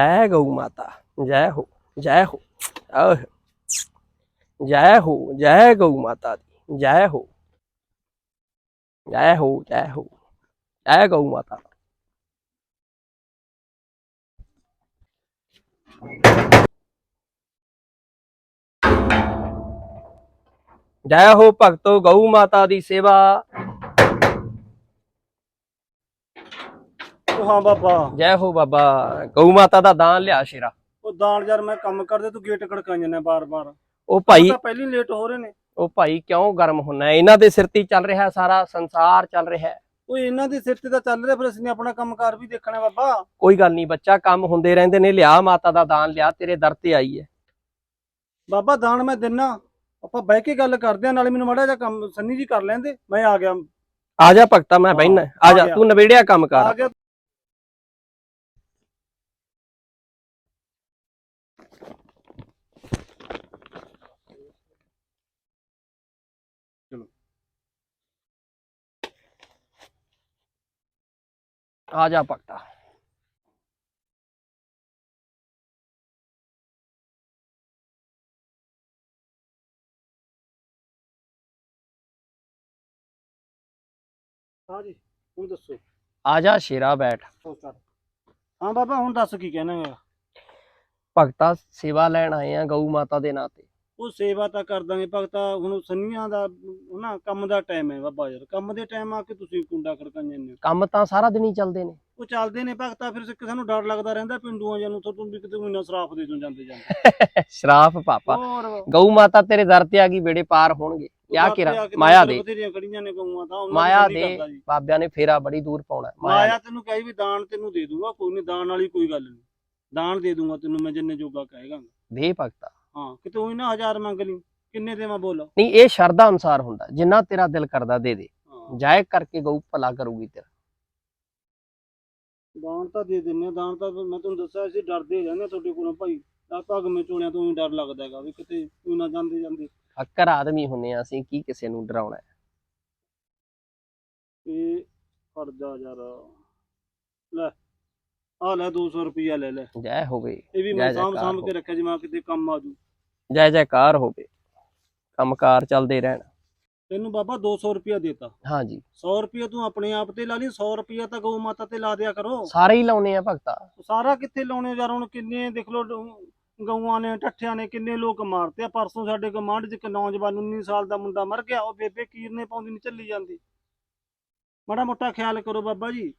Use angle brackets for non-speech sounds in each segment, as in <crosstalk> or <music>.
ਜੈ ਗਊ ਮਾਤਾ, ਜੈ ਹੋ ਜੈ ਹੋ ਆਹ ਜੈ ਹੋ, ਜੈ ਗਊ ਮਾਤਾ ਦੀ, ਜੈ ਹੋ ਜੈ ਹੋ ਜੈ ਹੋ, ਜੈ ਗਊ ਮਾਤਾ ਜੈ ਹੋ ਭਗਤੋ ਗਊ ਮਾਤਾ ਦੀ ਸੇਵਾ ਉਹ ਹਾਂ ਬਾਬਾ। ਜੈ ਹੋ ਬਾਬਾ। ਗਊ ਮਾਤਾ ਦਾ ਦਾਨ ਲਿਆ ਸ਼ੇਰਾ। ਉਹ ਦਾਨ ਯਾਰ ਮੈਂ ਕੰਮ ਕਰਦੇ ਤੂੰ ਗੇਟ ਖੜਕਾਈ ਜਾਂਦਾ ਬਾਰ-ਬਾਰ। ਉਹ ਭਾਈ ਤਾਂ ਪਹਿਲੀ ਲੇਟ ਹੋ ਰਹੇ ਨੇ। ਉਹ ਭਾਈ ਕਿਉਂ ਗਰਮ ਹੁੰਨਾ? ਇਹਨਾਂ ਦੇ ਸਿਰ ਤੇ ਚੱਲ ਰਿਹਾ ਸਾਰਾ ਸੰਸਾਰ ਚੱਲ ਰਿਹਾ। ਉਹ ਇਹਨਾਂ ਦੇ ਸਿਰ ਤੇ ਤਾਂ ਚੱਲ ਰਿਹਾ ਫਿਰ ਅਸੀਂ ਨੇ ਆਪਣਾ ਕੰਮਕਾਰ ਵੀ ਦੇਖਣਾ ਬਾਬਾ। ਕੋਈ ਗੱਲ ਨਹੀਂ ਬੱਚਾ ਕੰਮ ਹੁੰਦੇ ਰਹਿੰਦੇ ਨੇ ਲਿਆ ਮਾਤਾ ਦਾ ਦਾਨ ਲਿਆ ਤੇਰੇ ਦਰ ਤੇ ਆਈ ਹੈ। ਬਾਬਾ ਦਾਨ ਮੈਂ ਦਿੰਨਾ। ਆਪਾਂ ਬਹਿ ਕੇ ਗੱਲ ਕਰਦੇ ਆ ਨਾਲੇ ਮੈਨੂੰ ਮਾੜਾ ਜਿਹਾ ਕੰਮ ਸੰਨੀ ਜੀ ਕਰ ਲੈਂਦੇ। ਮੈਂ ਆ ਗਿਆ। ਆ ਜਾ ਭਗਤਾ ਮੈਂ ਬਹਿਨਾ ਆ ਆ ਜਾ। ਤੂੰ ਨਵੇੜਿਆ ਕੰਮ ਆ ਕਰ। ਗਿਆ। ਆ ਜਾ ਭਗਤਾ ਹਾਂ ਜੀ ਹੁਣ ਦੱਸੋ। ਆ ਜਾ ਸ਼ੇਰਾ ਬੈਠ। ਹਾਂ ਬਾਬਾ ਹੁਣ ਦੱਸ ਕੀ ਕਹਿਣਾ ਹੈ ਭਗਤਾ ਸੇਵਾ ਲੈਣ ਆਏ ਆ ਗਊ ਮਾਤਾ ਦੇ ਨਾਂ ਤੇ। ਉਹ ਸੇਵਾ ਤਾਂ ਕਰ ਦਾਂਗੇ ਭਗਤਾ ਹੁਣ ਸੰਨੀਆਂ ਦਾ ਨਾ ਕੰਮ ਦਾ ਟਾਈਮ ਹੈ ਬਾਬਾ ਯਾਰ ਕੰਮ ਦੇ ਟਾਈਮ ਆ ਕੇ ਤੁਸੀਂ ਕੁੰਡਾ ਖੜਕਾਈ ਜਾਂਦੇ ਹੋ? ਕੰਮ ਤਾਂ ਸਾਰਾ ਦਿਨ ਹੀ ਚੱਲਦੇ ਨੇ। ਉਹ ਚੱਲਦੇ ਨੇ ਭਗਤਾ ਫਿਰ ਕਿਸੇ ਨੂੰ ਡਰ ਲੱਗਦਾ ਰਹਿੰਦਾ ਪਿੰਡੂਆਂ ਜਾਂ ਨੂੰ ਤੁਹਾਨੂੰ ਵੀ ਕਿਤੇ ਮਹੀਨਾ ਸਰਾਫ ਦੇ ਦੋ ਜਾਂਦੇ ਜਾਂਦੇ। <laughs> ਸ਼ਰਾਫ ਪਾਪਾ। ਗਊ ਮਾਤਾ ਤੇਰੇ ਦਰ ਤੇ ਆ ਗਈ ਬੇੜੇ ਪਾਰ ਹੋਣਗੇ। ਕਿਆ ਕਿਰਾ ਮਾਇਆ ਦੇ। ਬਥੇਰੀਆਂ ਖੜੀਆਂ ਨੇ ਗਊਆਂ ਤਾਂ ਉਹਨਾਂ ਮਾਇਆ ਦੀ। ਬਾਬਿਆਂ ਨੇ ਫੇਰਾ ਬੜੀ ਦੂਰ ਪਾਉਣਾ। ਮਾਇਆ ਤੈਨੂੰ ਕਹੀ ਵੀ ਦਾਨ ਤੈਨੂੰ ਦੇ ਦੂੰਗਾ ਕੋਈ ਨਹੀਂ ਦਾਨ ਵਾਲੀ ਕੋਈ ਗੱਲ ਨਹੀਂ ਦਾਨ ਦੇ ਦੂੰਗਾ ਤੈਨੂੰ ਮੈਂ ਜਿੰਨੇ ਜੋਗਾ ਕਹੇਗਾ। ਦੇ ਭਗਤਾ। ਹਾਂ ਕਿਤੇ ਉਹੀ ਨਾ ਹਜ਼ਾਰ ਮੰਗ ਲਈ ਕਿੰਨੇ ਦੇ ਮੈਂ ਬੋਲ? ਨਹੀਂ ਇਹ ਸ਼ਰਧਾ ਅਨੁਸਾਰ ਹੁੰਦਾ ਜਿੰਨਾ ਤੇਰਾ ਦਿਲ ਕਰਦਾ ਦੇ ਦੇ। ਜਾਇ ਕਰਕੇ ਗਊ ਭਲਾ ਕਰੂਗੀ ਤੇਰਾ। ਦਾਨ ਤਾਂ ਦੇ ਦਿੰਨੇ ਦਾਨ ਤਾਂ ਮੈਂ ਤੁਹਾਨੂੰ ਦੱਸਿਆ ਸੀ ਡਰਦੇ ਰਹਿੰਦੇ ਤੁਹਾਡੇ ਕੋਲੋਂ ਭਾਈ। ਆ ਭਗ ਮੇ ਚੋਣਿਆਂ ਤੋਂ ਹੀ ਡਰ ਲੱਗਦਾ ਹੈਗਾ ਵੀ ਕਿਤੇ ਕੋਈ ਨਾ ਜਾਂਦੇ ਜਾਂਦੇ। ਫੱਕਰ ਆਦਮੀ ਹੁੰਨੇ ਆ ਅਸੀਂ ਕੀ ਕਿਸੇ ਨੂੰ ਡਰਾਉਣਾ ਹੈ। ਇਹ ਫੜ ਜਾ ਯਾਰ। ਲੈ ਆ ਲੈ 200 ਰੁਪਿਆ ਲੈ ਲੈ। ਜੈ ਹੋਵੇ ਇਹ ਵੀ ਜੈ ਮੈਂ ਸਾਂਭ ਜੈਕਾਰ ਸਾਂਭ। ਕੇ ਰੱਖਿਆ ਜਿਵੇਂ ਕਿਤੇ ਕੰਮ ਆ ਜੂ। ਜੈ ਜੈਕਾਰ ਹੋਵੇ ਕੰਮਕਾਰ ਚੱਲਦੇ ਰਹਿਣ। ਤੈਨੂੰ ਬਾਬਾ 200 ਰੁਪਿਆ ਦੇਤਾ। ਹਾਂਜੀ 100 ਰੁਪਿਆ ਤੂੰ ਆਪਣੇ ਆਪ ਤੇ ਲਾ ਲਈ 100 ਰੁਪਿਆ ਤਾਂ ਗਊ ਮਾਤਾ ਤੇ ਲਾ ਦਿਆ ਕਰੋ। ਸਾਰੇ ਹੀ ਲਾਉਨੇ ਆ ਭਗਤਾ। ਸਾਰਾ ਕਿੱਥੇ ਲਾਉਣੇ ਯਾਰ ਹੁਣ ਕਿੰਨੇ ਦੇਖ ਲੋ ਗਊਆਂ ਨੇ ਠੱਠਿਆਂ ਨੇ ਕਿੰਨੇ ਲੋਕ ਮਾਰਤੇ ਆ। ਪਰਸੋਂ ਸਾਡੇ ਗਮਾਂਡ 'ਚ ਇੱਕ ਨੌਜਵਾਨ 19 ਸਾਲ ਦਾ ਮੁੰਡਾ ਮਰ ਗਿਆ ਉਹ ਬੇਬੇ ਕੀਰਨੇ ਪਾਉਂਦੀ ਨਹੀਂ ਚੱਲੀ ਜਾਂਦੀ। ਮਾੜਾ ਮੋਟਾ ਖਿਆਲ ਕਰੋ ਬਾਬਾ ਜੀ।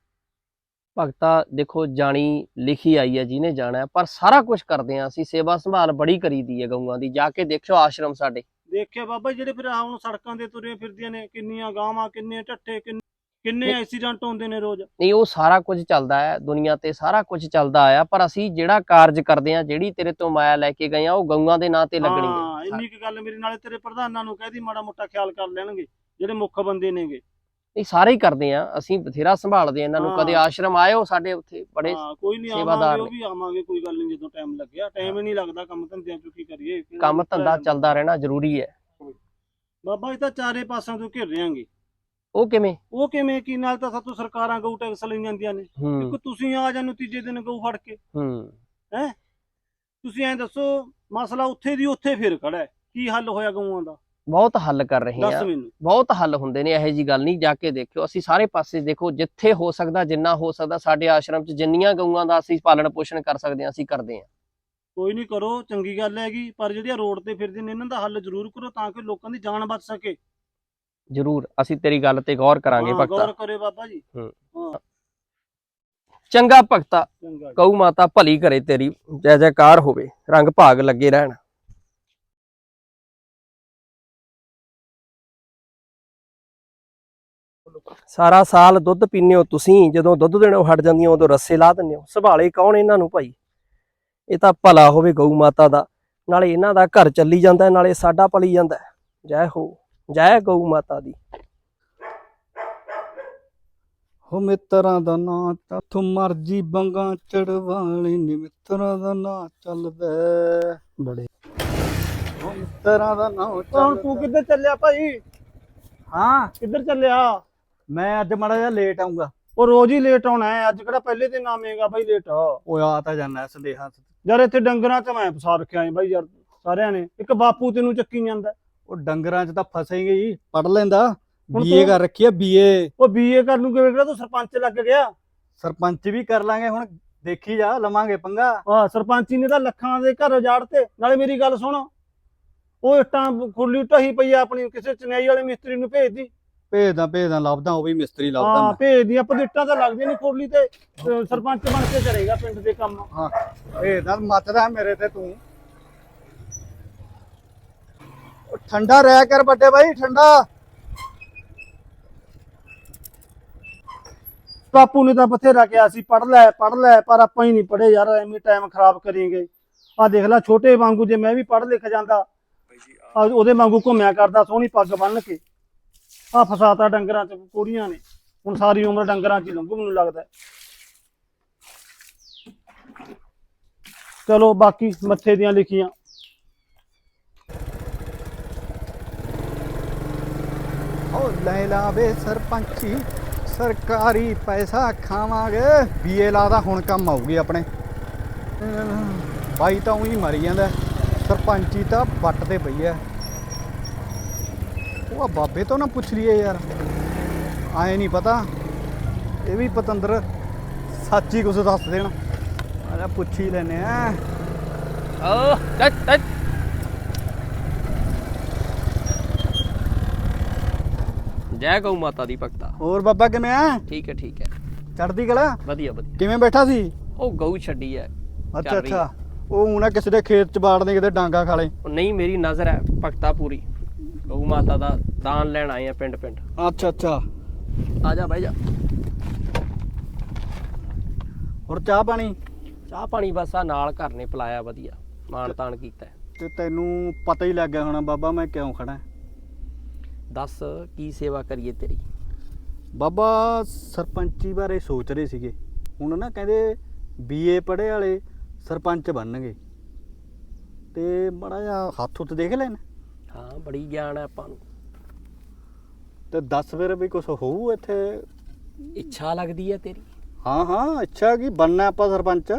ਭਗਤਾ ਦੇਖੋ ਜਾਣੀ ਲਿਖੀ ਆਈ ਹੈ ਜਿਹਨੇ ਜਾਣਾ ਪਰ ਸਾਰਾ ਕੁਝ ਕਰਦੇ ਆ ਅਸੀਂ ਸੇਵਾ ਸੰਭਾਲ ਬੜੀ ਕਰੀਦੀ ਹੈ ਗਊਆਂ ਦੀ ਜਾ ਕੇ ਦੇਖਿਓ ਆਸ਼ਰਮ ਸਾਡੇ। ਦੇਖਿਆ ਬਾਬਾ ਜਿਹੜੇ ਫਿਰ ਹੁਣ ਸੜਕਾਂ ਤੇ ਤੁਰੇ ਫਿਰਦੀਆਂ ਨੇ ਕਿੰਨੀਆਂ ਗਾਵਾਂ ਕਿੰਨੇ ਢੱਠੇ ਕਿੰਨੇ ਕਿੰਨੇ ਐਕਸੀਡੈਂਟ ਹੁੰਦੇ ਨੇ ਰੋਜ਼। ਨਹੀਂ ਉਹ ਸਾਰਾ ਕੁਝ ਚੱਲਦਾ ਹੈ ਦੁਨੀਆ ਤੇ ਸਾਰਾ ਕੁਝ ਚੱਲਦਾ ਆਇਆ ਪਰ ਅਸੀਂ ਜਿਹੜਾ ਕਾਰਜ ਕਰਦੇ ਆ ਜਿਹੜੀ ਤੇਰੇ ਤੋਂ ਮਾਇਆ ਲੈ ਕੇ ਗਏ ਆ ਉਹ ਗਊਆਂ ਦੇ ਨਾਂ ਤੇ ਲੱਗਣੀ ਹਾਂ। ਹੈ ਇੰਨੀ ਕੁ ਗੱਲ ਮੇਰੇ ਨਾਲੇ ਤੇਰੇ ਪ੍ਰਧਾਨਾਂ ਨੂੰ ਕਹਿਦੀ ਮਾੜਾ ਮੋਟਾ ਖਿਆਲ ਕਰ ਲੈਣਗੇ ਜਿਹੜੇ ਮੁੱਖ ਬੰਦੇ ਨੇਗੇ। ਨਹੀਂ ਸਾਰੇ ਹੀ ਕਰਦੇ ਆ ਅਸੀਂ ਬਥੇਰਾ ਸੰਭਾਲਦੇ ਆ ਇਹਨਾਂ ਨੂੰ। ਹਾਂ। ਕਦੇ ਆਸ਼ਰਮ ਆਇਓ ਸਾਡੇ ਉੱਥੇ ਬੜੇ ਹਾਂ ਕੋਈ ਨਹੀਂ ਸੇਵਾਦਾਰ ਆਵਾਂਗੇ ਉਹ ਨੇ। ਵੀ ਆਵਾਂਗੇ ਕੋਈ ਗੱਲ ਨਹੀਂ ਜਦੋਂ ਟਾਈਮ ਲੱਗਿਆ। ਟਾਈਮ ਹੀ ਨਹੀਂ ਲੱਗਦਾ ਕੰਮ ਧੰਦਿਆਂ ਚ ਕੀ ਕਰੀਏ। ਕੰਮ ਧੰਦਾ ਚੱਲਦਾ ਰਹਿਣਾ ਜ਼ਰੂਰੀ ਹੈ। ਬਾਬਾ ਇਹ ਤਾਂ ਚਾਰੇ ਪਾਸਿਆਂ ਤੋਂ ਘਿਰ ਰਿਆਂਗੇ ਉਹ ਕਿਵੇਂ? ਉਹ ਕਿਵੇਂ? ਕੀ ਨਾਲ ਤਾਂ ਸਾਤੋਂ ਸਰਕਾਰਾਂ ਗਊ ਟੈਕਸ ਲਈ ਜਾਂਦੀਆਂ ਨੇ। ਹੂੰ। ਇੱਕ ਤੁਸੀਂ ਆ ਜਾਨੂੰ ਤੀਜੇ ਦਿਨ ਗਊ ਫੜ ਕੇ। ਹੂੰ? ਤੁਸੀਂ ਐਂ ਦੱਸੋ ਮਸਲਾ ਉੱਥੇ ਦੀ ਉੱਥੇ ਫਿਰ ਖੜਾ ਹੈ। ਕੀ ਹੱਲ ਹੋਇਆ ਗਊਆਂ ਦਾ? ਬਹੁਤ ਹੱਲ ਕਰ ਰਹੇ ਆ। ਬਹੁਤ ਹੱਲ ਹੁੰਦੇ ਨੇ ਇਹੋ ਜੀ ਗੱਲ ਨਹੀਂ ਜਾ ਕੇ ਦੇਖਿਓ। ਅਸੀਂ ਸਾਰੇ ਪਾਸੇ ਦੇਖੋ ਜਿੱਥੇ ਹੋ ਸਕਦਾ ਜਿੰਨਾ ਹੋ ਸਕਦਾ ਸਾਡੇ ਆਸ਼ਰਮ 'ਚ ਜਿੰਨੀਆਂ ਗਊਆਂ ਦਾ ਅਸੀਂ ਪਾਲਣ ਪੋਸ਼ਣ ਕਰ ਸਕਦੇ ਹਾਂ ਅਸੀਂ ਕਰਦੇ ਹਾਂ। ਕੋਈ ਨਹੀਂ ਕਰੋ ਚੰਗੀ ਗੱਲ ਹੈਗੀ ਪਰ ਜਿਹੜੀਆਂ ਰੋਡ ਤੇ ਫਿਰਦੇ ਨੇ ਇਹਨਾਂ ਦਾ ਹੱਲ ਜ਼ਰੂਰ ਕਰੋ ਤਾਂ ਕਿ ਲੋਕਾਂ ਦੀ ਜਾਨ ਬਚ ਸਕੇ। ਜ਼ਰੂਰ ਅਸੀਂ ਤੇਰੀ ਗੱਲ ਤੇ ਗੌਰ ਕਰਾਂਗੇ ਭਗਤਾ। ਗੌਰ ਕਰੇ ਬਾਬਾ ਜੀ। ਹੂੰ। ਚੰਗਾ ਭਗਤਾ। ਗਊ ਮਾਤਾ ਭਲੀ ਕਰੇ ਤੇਰੀ ਜੈ ਜੈਕਾਰ ਹੋਵੇ ਰੰਗ ਭਾਗ ਲੱਗੇ ਰਹਿਣ। ਸਾਰਾ ਸਾਲ ਦੁੱਧ ਪੀਂਦੇ ਹੋ ਤੁਸੀਂ ਜਦੋਂ ਦੁੱਧ ਦੇਣੋਂ ਹਟ ਜਾਂਦੀਆਂ ਉਦੋਂ ਰੱਸੇ ਲਾ ਦਿੰਦੇ ਹੋ। ਸੰਭਾਲੇ ਕੌਣ ਇਹਨਾਂ ਨੂੰ ਭਾਈ? ਇਹ ਤਾਂ ਭਲਾ ਹੋਵੇ ਗਊ ਮਾਤਾ ਦਾ। ਨਾਲੇ ਇਹਨਾਂ ਦਾ ਘਰ ਚੱਲੀ ਜਾਂਦਾ ਨਾਲੇ ਸਾਡਾ ਪਲੀ ਜਾਂਦਾ। ਜੈ ਹੋ ਜੈ ਗਊ ਮਾਤਾ ਦੀ। ਹੋ ਮਿੱਤਰਾਂ ਦਾ ਨਾਂ ਤੂੰ ਮਰਜ਼ੀ ਬੰਗਾ ਚੜਵਾਲੀ ਨੀ ਮਿੱਤਰਾਂ ਦਾ ਨਾਂ ਚੱਲਦਾ ਬੜੇ। ਹੋ ਮਿੱਤਰਾਂ ਦਾ ਨਾਂ ਚੱਲਦਾ ਤੂੰ ਕਿੱਧਰ ਚੱਲਿਆ ਭਾਈ? ਹਾਂ। ਕਿੱਧਰ ਚੱਲਿਆ? ਮੈਂ ਅੱਜ ਮਾੜਾ ਜਿਹਾ ਲੇਟ ਆਉਂਗਾ ਉਹ ਰੋਜ਼ ਹੀ ਲੇਟ ਆਉਣਾ ਹੈ ਅੱਜ ਕਿਹੜਾ ਪਹਿਲੇ ਦਿਨ ਆਵੇਂਗਾ ਬਾਈ ਲੇਟ ਉਹ ਆ ਤਾਂ ਜਾਣਾ ਸੰਦੇਹਾਂ ਚ। ਯਾਰ ਇੱਥੇ ਡੰਗਰਾਂ 'ਚ ਮੈਂ ਫਸਾ ਰੱਖਿਆ ਹੈ ਬਾਈ ਯਾਰ ਸਾਰਿਆਂ ਨੇ। ਇੱਕ ਬਾਪੂ ਤੈਨੂੰ ਚੱਕੀ ਜਾਂਦਾ ਉਹ ਡੰਗਰਾਂ ਚ ਤਾਂ ਫਸੇ ਗਈ ਪੜ ਲੈਂਦਾ। ਹੁਣ ਬੀਏ ਤੂੰ- ਕਰ ਰੱਖੀ ਆ ਬੀਏ ਉਹ ਬੀਏ ਕਰਨ ਨੂੰ ਕਿਵੇਂ ਕਿਹੜਾ ਤੂੰ ਸਰਪੰਚ ਲੱਗ ਗਿਆ। ਸਰਪੰਚ ਵੀ ਕਰ ਲਾਂਗੇ ਹੁਣ ਦੇਖੀ ਜਾ ਲਵਾਂਗੇ ਪੰਗਾ। ਆ ਸਰਪੰਚੀ ਨੇ ਤਾਂ ਲੱਖਾਂ ਦੇ ਘਰ ਉਜਾੜਤੇ ਨਾਲੇ ਮੇਰੀ ਗੱਲ ਸੁਣ। ਉਹ ਇੱਟਾਂ ਖੁੱਲੀ ਢਹੀ ਪਈ ਆ ਆਪਣੀ ਕਿਸੇ ਚਨਈ ਵਾਲੇ ਮਿਸਤਰੀ ਨੂੰ ਭੇਜਦੀ। ਭੇਜਦਾ ਭੇਜਦਾ ਲੱਭਦਾ ਉਹ ਵੀ ਮਿਸਤਰੀ ਹਾਂ ਲੱਭਦਾ ਮੈਂ। ਭੇਜਦੀ ਆਪਾਂ ਨੂੰ ਇੱਟਾਂ ਤਾਂ ਲੱਗਦੀਆਂ ਨਹੀਂ ਖੁਰਲੀ ਤੇ ਸਰਪੰਚ ਬਣ ਕੇ ਕਰੇਗਾ ਪਿੰਡ ਦੇ ਕੰਮ। ਹਾਂ ਭੇਜਦਾ ਮੱਚਦਾ ਮੇਰੇ ਤੇ ਤੂੰ। ਉਹ ਠੰਡਾ ਰਹਿ ਕਰ ਵੱਡੇ ਬਾਈ ਠੰਡਾ। ਬਾਪੂ ਨੇ ਤਾਂ ਬਥੇਰਾ ਕਿਹਾ ਸੀ ਪੜ ਲੈ ਪੜ ਲੈ ਪਰ ਆਪਾਂ ਹੀ ਨਹੀਂ ਪੜੇ ਯਾਰ ਐਵੇਂ ਟਾਈਮ ਖਰਾਬ ਕਰੀਂਗੇ। ਆ ਦੇਖ ਲੈ ਛੋਟੇ ਵਾਂਗੂ ਜੇ ਮੈਂ ਵੀ ਪੜ ਲਿਖ ਜਾਂਦਾ ਆ ਉਹਦੇ ਵਾਂਗੂ ਘੁੰਮਿਆ ਕਰਦਾ ਸੋਹਣੀ ਪੱਗ ਬੰਨ ਕੇ। ਆ ਫਸਾਤਾ ਡੰਗਰਾਂ ਚ ਕੁੜੀਆਂ ਨੇ। ਹੁਣ ਸਾਰੀ ਉਮਰ ਡੰਗਰਾਂ ਚ ਹੀ ਲੰਘੂ, ਮੈਨੂੰ ਲੱਗਦਾ। ਚਲੋ, ਬਾਕੀ ਮੱਥੇ ਦੀਆਂ ਲਿਖੀਆਂ। ਉਹ ਲੈ ਲਾਵੇ ਸਰਪੰਚੀ, ਸਰਕਾਰੀ ਪੈਸਾ ਖਾਵਾਂਗੇ। ਬੀਏ ਲਾਦਾ ਹੁਣ ਕੰਮ ਆਊਗੀ ਆਪਣੇ। ਬਾਈ ਤਾਂ ਉਹੀ ਮਰੀ ਜਾਂਦਾ। ਸਰਪੰਚੀ ਤਾਂ ਵੱਟ ਤੇ ਪਈ ਐ। ਉਹ ਆ ਬਾਬੇ ਤੋਂ ਨਾ ਪੁੱਛ ਲਈਏ ਯਾਰ। ਆਏ ਨਹੀਂ ਪਤਾ। ਇਹ ਵੀ ਪਤੰਦਰ ਸੱਚ ਕੁਝ ਦੱਸ ਦੇਣ। ਆਜਾ ਪੁੱਛ ਹੀ ਲੈਨੇ ਆ। ਓ ਟੱਟ ਟੱਟ ਜੈ ਗਊ ਮਾਤਾ ਦੀ ਭਗਤਾ। ਹੋਰ ਬਾਬਾ ਕਿਵੇਂ ਆ? ਠੀਕ ਹੈ ਠੀਕ ਹੈ। ਚੜਦੀ ਕਲਾ? ਵਧੀਆ ਵਧੀਆ। ਕਿਵੇਂ ਬੈਠਾ ਸੀ? ਉਹ ਗਊ ਛੱਡੀ ਹੈ। ਅੱਛਾ ਅੱਛਾ। ਉਹ ਹੁਣ ਕਿਸੇ ਦੇ ਖੇਤ ਚ ਬਾੜਦੇ ਕਿਤੇ ਡਾਂਗਾ ਖਾਲੇ ਨਹੀਂ ਮੇਰੀ ਨਜ਼ਰ ਹੈ ਭਗਤਾ ਪੂਰੀ। ਗਊ ਮਾਤਾ ਦਾ ਦਾਨ ਲੈਣ ਆਏ ਆ ਪਿੰਡ ਪਿੰਡ। ਅੱਛਾ ਅੱਛਾ। ਆ ਜਾ ਬਹਿ ਜਾ। ਹੋਰ ਚਾਹ ਪਾਣੀ? ਚਾਹ ਪਾਣੀ ਬਸ ਆ ਨਾਲ ਘਰ ਨੇ ਪਿਲਾਇਆ ਵਧੀਆ ਮਾਣ ਤਾਣ ਕੀਤਾ। ਹੈ। ਤੇ ਤੈਨੂੰ ਪਤਾ ਹੀ ਲੱਗ ਗਿਆ ਹੋਣਾ ਬਾਬਾ ਮੈਂ ਕਿਉਂ ਖੜਾ ਦੱਸ ਕੀ ਸੇਵਾ ਕਰੀਏ ਤੇਰੀ? ਬਾਬਾ ਸਰਪੰਚੀ ਬਾਰੇ ਸੋਚ ਰਹੇ ਸੀਗੇ। ਹੁਣ ਨਾ ਕਹਿੰਦੇ ਬੀਏ ਪੜ੍ਹੇ ਵਾਲੇ ਸਰਪੰਚ ਬਣਨਗੇ। ਤੇ ਬੜਾ ਜਿਹਾ ਹੱਥ ਉੱਤੇ ਦੇਖ ਲੈਣ। ਹਾਂ ਬੜੀ ਗਿਆਨ ਹੈ ਆਪਾਂ ਨੂੰ। ਤੇ ਦੱਸ ਫਿਰ ਵੀ ਕੁਝ ਹੋਊ ਇੱਥੇ? ਇੱਛਾ ਲੱਗਦੀ ਹੈ ਤੇਰੀ? ਹਾਂ ਹਾਂ ਅੱਛਾ ਕੀ ਬਣਨਾ ਆਪਾਂ ਸਰਪੰਚ?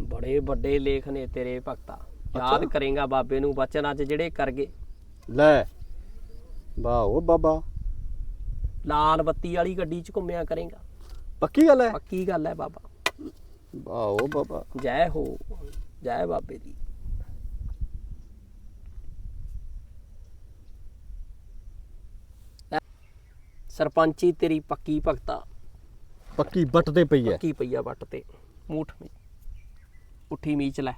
ਬੜੇ ਵੱਡੇ ਲੇਖ ਨੇ ਤੇਰੇ ਭਗਤਾ। ਯਾਦ। ਕਰੇਗਾ ਬਾਬੇ ਨੂੰ ਬਚਨ ਅੱਜ ਜਿਹੜੇ ਕਰ ਗਏ। ਲੈ ਵਾਹ ਬਾਬਾ। ਲਾਲ ਬੱਤੀ ਵਾਲੀ ਗੱਡੀ 'ਚ ਘੁੰਮਿਆ ਕਰੇਗਾ। ਪੱਕੀ ਗੱਲ ਹੈ? ਪੱਕੀ ਗੱਲ ਹੈ ਬਾਬਾ। ਵਾਹ ਉਹ ਬਾਬਾ। ਜੈ ਹੋ ਜੈ ਬਾਬੇ ਦੀ। ਸਰਪੰਚੀ ਤੇਰੀ ਪੱਕੀ ਭਗਤਾ। ਪੱਕੀ ਬੱਟ ਤੇ ਪਈ ਹੈ। ਪੱਕੀ ਪਈਆ ਵੱਟ ਤੇ। ਮੂਠ ਮੀ ਉੱਠੀ ਮੀਚ ਲੈ।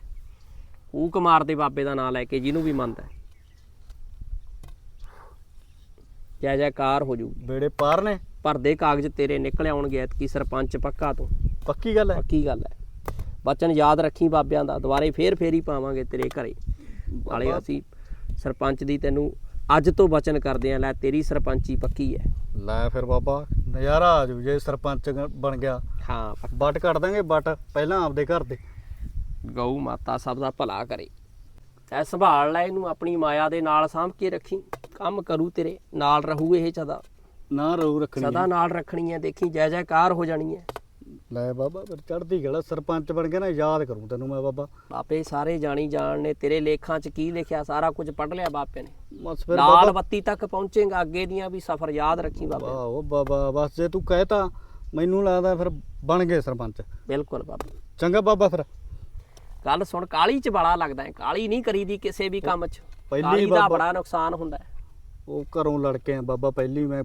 ਹੂਕ ਮਾਰਦੇ ਬਾਬੇ ਦਾ ਨਾਂ ਲੈ ਕੇ ਜਿਹਨੂੰ ਵੀ ਮੰਨਦਾ ਹੈ। ਜੈ ਜੈਕਾਰ ਹੋ ਜੂ ਬੇੜੇ ਪਾਰ ਨੇ। ਭਰਦੇ ਕਾਗਜ਼ ਤੇਰੇ ਨਿਕਲ ਆਉਣਗੇ ਐਤਕੀ ਸਰਪੰਚ ਪੱਕਾ ਤੂੰ। ਪੱਕੀ ਗੱਲ ਹੈ। ਪੱਕੀ ਗੱਲ ਹੈ। ਬਚਨ ਯਾਦ ਰੱਖੀ ਬਾਬਿਆਂ ਦਾ ਦੁਬਾਰੇ ਫੇਰ ਫੇਰੀ ਪਾਵਾਂਗੇ ਤੇਰੇ ਘਰੇ। ਨਾਲੇ ਅਸੀਂ ਸਰਪੰਚ ਦੀ ਤੈਨੂੰ ਅੱਜ ਤੋਂ ਬਚਨ ਕਰਦੇ ਆਂ ਲੈ ਤੇਰੀ ਸਰਪੰਚੀ ਪੱਕੀ ਹੈ। ਲੈ ਫਿਰ ਬਾਬਾ ਨਜ਼ਾਰਾ ਆ ਜੂ ਜੇ ਸਰਪੰਚ ਗ- ਬਣ ਗਿਆ। ਹਾਂ ਬੱਟ ਕੱਢ ਦਾਂਗੇ ਬੱਟ ਪਹਿਲਾਂ ਆਪਦੇ ਘਰ ਦੇ। ਗਊ ਮਾਤਾ ਸਭ ਦਾ ਭਲਾ ਕਰੇ। ਐ ਸੰਭਾਲ ਲੈ ਇਹਨੂੰ ਆਪਣੀ ਮਾਇਆ ਦੇ ਨਾਲ ਸਾਂਭ ਕੇ ਰੱਖੀ। ਕੰਮ ਕਰੂ ਤੇਰੇ ਨਾਲ ਰਹੂ ਇਹ ਸਦਾ। ਨਾ ਰਹੂ ਰੱਖਣੀ। ਸਦਾ ਨਾਲ ਰੱਖਣੀ ਹੈ ਦੇਖੀ ਜੈ ਜੈਕਾਰ ਹੋ ਜਾਣੀ ਹੈ। ਲੈ ਬਾਬਾ ਫਿਰ ਚੜਦੀ ਗਲਾ ਸਰਪੰਚ ਬਣ ਗਿਆ ਨਾ ਯਾਦ ਕਰੂੰ ਤੈਨੂੰ ਮੈਂ ਬਾਬਾ। ਬਾਪੇ ਸਾਰੇ ਜਾਣੀ ਜਾਣ ਨੇ ਤੇਰੇ ਲੇਖਾਂ 'ਚ ਕੀ ਲਿਖਿਆ ਸਾਰਾ ਕੁਝ ਪੜ ਲਿਆ ਬਾਪੇ ਨੇ। ਬਸ ਫਿਰ ਲਾਲ ਬਾਬਾ। ਬੱਤੀ ਤੱਕ ਪਹੁੰਚੇਗਾ ਅੱਗੇ ਦੀਆਂ ਵੀ ਸਫ਼ਰ ਯਾਦ ਰੱਖੀ ਬਾਬੇ। ਵਾਹ ਬਾਬਾ ਬਸ ਜੇ ਤੂੰ ਕਹਿਤਾ ਮੈਨੂੰ ਲੱਗਦਾ ਫਿਰ ਬਣ ਗਏ ਸਰਪੰਚ। ਬਿਲਕੁਲ ਬਾਬਾ। ਚੰਗਾ ਬਾਬਾ ਫਿਰ। ਗੱਲ ਸੁਣ ਕਾਲੀ 'ਚ ਬੜਾ ਲੱਗਦਾ ਹੈ ਕਾਲੀ ਨਹੀਂ ਕਰੀਦੀ ਕਿਸੇ ਵੀ ਕੰਮ 'ਚ। ਪਹਿਲੀ ਦਾ ਬਾਬਾ- ਬੜਾ ਨੁਕਸਾਨ ਹੁੰਦਾ ਹੈ। ਉਹ ਘਰੋਂ ਲੜ ਕੇ ਆ ਬਾਬਾ ਪਹਿਲੀ ਮੈਂ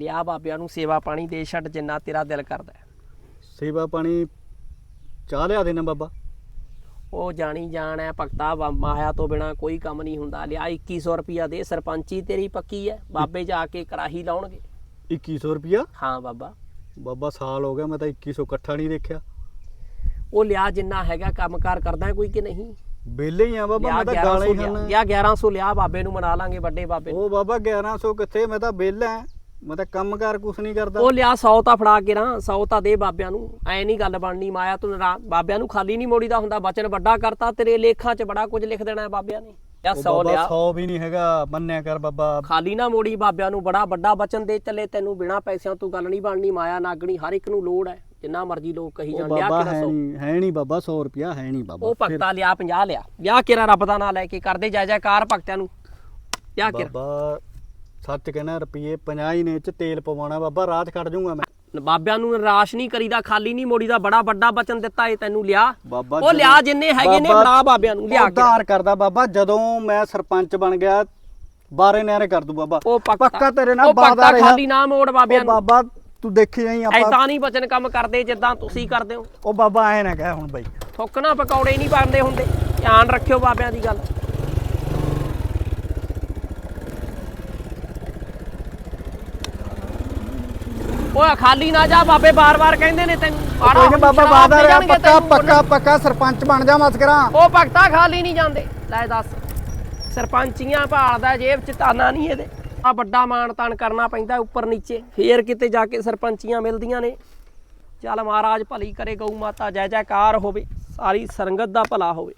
ਲਿਆ ਬਾਬਿਆਂ ਨੂੰ ਸੇਵਾ ਪਾਣੀ ਦੇ ਛੱਡ ਜਿੰਨਾ ਤੇਰਾ ਦਿਲ ਕਰਦਾ ਹੈ। ਸੇਵਾ ਪਾਣੀ ਚਾਹ ਲਿਆ ਦੇਣਾ ਬਾਬਾ। ਉਹ ਜਾਣੀ ਜਾਣ ਹੈ ਭਗਤਾ ਵਾ- ਮਾਇਆ ਤੋਂ ਬਿਨਾ ਕੋਈ ਕੰਮ ਨਹੀਂ ਹੁੰਦਾ। ਲਿਆ 2100 ਰੁਪਿਆ ਦੇ ਸਰਪੰਚੀ ਤੇਰੀ ਪੱਕੀ ਹੈ ਬਾਬੇ ਜਾ ਕੇ ਕਰਾਹੀ ਲਾਉਣਗੇ। 2100 ਰੁਪਿਆ ਹਾਂ ਬਾਬਾ। ਬਾਬਾ ਸਾਲ ਹੋ ਗਿਆ ਮੈਂ ਤਾਂ 2100 ਇਕੱਠਾ ਨਹੀਂ ਦੇਖਿਆ। ਉਹ ਲਿਆ ਜਿੰਨਾ ਹੈਗਾ ਕੰਮਕਾਰ ਕਰਦਾ ਹੈ ਕੋਈ ਕਿ ਨਹੀਂ? ਬੇਲੇ ਹੀ ਆ ਬਾਬਾ ਲਿਆ ਮੈਂ ਤਾਂ ਗਾਲਾਂ 1100 ਹੀ ਲਿਆ। ਖਾਣਾ ਲਿਆ 1100 ਲਿਆ ਬਾਬੇ ਨੂੰ ਮਨਾ ਲਾਂਗੇ ਵੱਡੇ ਬਾਬੇ ਨੂੰ। ਉਹ ਬਾਬਾ 1100 ਕਿੱਥੇ ਮੈਂ ਤਾਂ ਵਿਹਲਾ ਐ। ਮੈਂ ਤਾਂ ਕੰਮਕਾਰ ਕੁਛ ਨਹੀਂ ਕਰਦਾ। ਉਹ ਲਿਆ 100 ਤਾਂ ਫੜਾ ਕੇ ਨਾ 100 ਤਾਂ ਦੇ ਬਾਬਿਆਂ ਨੂੰ। ਐ ਨਹੀਂ ਗੱਲ ਬਣਨੀ ਮਾਇਆ ਤੂੰ ਨਾਰਾ- ਬਾਬਿਆਂ ਨੂੰ ਖਾਲੀ ਨਹੀਂ ਮੋੜੀਦਾ ਹੁੰਦਾ ਬਚਨ ਵੱਡਾ ਕਰਤਾ ਤੇਰੇ ਲੇਖਾਂ 'ਚ ਬੜਾ ਕੁਝ ਲਿਖ ਦੇਣਾ ਹੈ ਬਾਬਿਆਂ ਨੇ। ਯਾ 100 ਲਿਆ। 100 ਵੀ ਨਹੀਂ ਹੈਗਾ ਮੰਨਿਆ ਕਰ ਬਾਬਾ। ਖਾਲੀ ਨਾ ਮੋੜੀ ਬਾਬਿਆਂ ਨੂੰ ਬੜਾ ਵੱਡਾ ਬਚਨ ਦੇ ਚੱਲੇ ਤੈਨੂੰ ਬਿਨਾ ਪੈਸਿਆਂ ਤੋਂ ਗੱਲ ਨਹੀਂ ਬਣਨੀ ਮਾਇਆ ਨਾਗਣੀ ਹਰ ਇੱਕ ਨੂੰ ਲੋੜ ਹੈ ਜਿੰਨਾ ਮਰਜ਼ੀ ਲੋਕ ਕਹੀ ਜਾਣ ਲਿਆ ਬਾਬਾ ਕੇ ਹੈ ਦੱਸੋ ਨਹੀਂ ਹੈ ਨਹੀਂ ਬਾਬਾ 100 ਰੁਪਿਆ ਹੈ ਨਹੀਂ ਬਾਬਾ ਉਹ ਭਗਤਾ ਲਿਆ 50 ਲਿਆ। ਵਿਆਹ ਕੇਰਾ ਰੱਬ ਦਾ ਨਾਮ ਲੈ ਕੇ ਕਰਦੇ ਜੈ ਜੈਕਾਰ ਭਗਤਾਂ ਨੂੰ। ਵਿਆਹ ਕੇਰਾ ਬਾਬਾ ਸੱਚ ਕਹਿਣਾ ਰੁਪਏ 50 ਹੀ ਨੇ ਚ ਤੇਲ ਪਵਾਉਣਾ ਬਾਬਾ ਰਾਤ ਕੱਢ ਜਾਊਂਗਾ ਮੈਂ। ਬਾਬਿਆਂ ਨੂੰ ਨਿਰਾਸ਼ ਨਹੀਂ ਕਰੀਦਾ ਖਾਲੀ ਨਹੀਂ ਮੋੜੀਦਾ ਬੜਾ ਵੱਡਾ ਬਚਨ ਦਿੱਤਾ ਏ ਤੈਨੂੰ ਲਿਆ। ਬਾਬਾ ਉਹ ਲਿਆ ਜਿੰਨੇ ਹੈਗੇ ਨੇ ਬਾਬਾ ਬਾਬਿਆਂ ਨੂੰ ਲਿਆ ਕੇ ਉਧਾਰ ਕਰਦਾ ਬਾਬਾ ਜਦੋਂ ਮੈਂ ਸਰਪੰਚ ਬਣ ਗਿਆ ਬਾਰੇ ਨਿਆਰੇ ਕਰ ਦੂ ਬਾਬਾ। ਉਹ ਪੱਕਾ ਤੇਰੇ ਨਾਲ ਉਹ ਰਿਹਾ। ਖਾਲੀ ਨਾ ਮੋੜ ਬਾਬਿਆਂ ਉਹ ਨੂੰ। ਬਾਬਾ ਤੂੰ ਦੇਖੀ ਜਾਈ ਆਪਾਂ। ਐਦਾਂ ਨਹੀਂ ਬਚਨ ਕੰਮ ਕਰਦੇ ਜਿੱਦਾਂ ਤੁਸੀਂ ਕਰਦੇ ਹੋ। ਉਹ ਬਾਬਾ ਐ ਨਾ ਕਹਿ ਹੁਣ ਬਾਈ। ਥੁੱਕਣਾ ਪਕੌੜੇ ਨਹੀਂ ਬਣਦੇ ਹੁੰਦੇ। ਧਿਆਨ ਰੱਖਿਓ ਬਾਬਿਆਂ ਦੀ ਗੱਲ। ਓਏ ਖਾਲੀ ਨਾ ਜਾ ਬਾਬੇ ਬਾਰ-ਬਾਰ ਕਹਿੰਦੇ ਨੇ ਤੈਨੂੰ। ਆੜਾ ਕੋਈ ਨੀ ਬਾਬਾ ਸ਼ਰਾਬ ਦੇ ਰਿਹਾ ਜਾਣਗੇ ਪੱਕਾ ਤੈਨੂੰ। ਪੱਕਾ ਪੱਕਾ ਸਰਪੰਚ ਬਣ ਜਾ ਮਸਕਰਾਂ। ਉਹ ਭਗਤਾ ਖਾਲੀ ਨਹੀਂ ਜਾਂਦੇ। ਲੈ ਦੱਸ ਸਰਪੰਚੀਆਂ ਭਾਲਦਾ ਜੇਬ ਚ ਤਾਨਾ ਨਹੀਂ ਇਹਦੇ। ਆ ਵੱਡਾ ਮਾਣ ਤਾਣ ਕਰਨਾ ਪੈਂਦਾ ਉੱਪਰ ਨੀਚੇ। ਫੇਰ ਕਿਤੇ ਜਾ ਕੇ ਸਰਪੰਚੀਆਂ ਮਿਲਦੀਆਂ ਨੇ। ਚੱਲ ਮਹਾਰਾਜ ਭਲੀ ਕਰੇ ਗਊ ਮਾਤਾ ਜੈ ਜੈਕਾਰ ਹੋਵੇ। ਸਾਰੀ ਸਰੰਗਤ ਦਾ ਭਲਾ ਹੋਵੇ।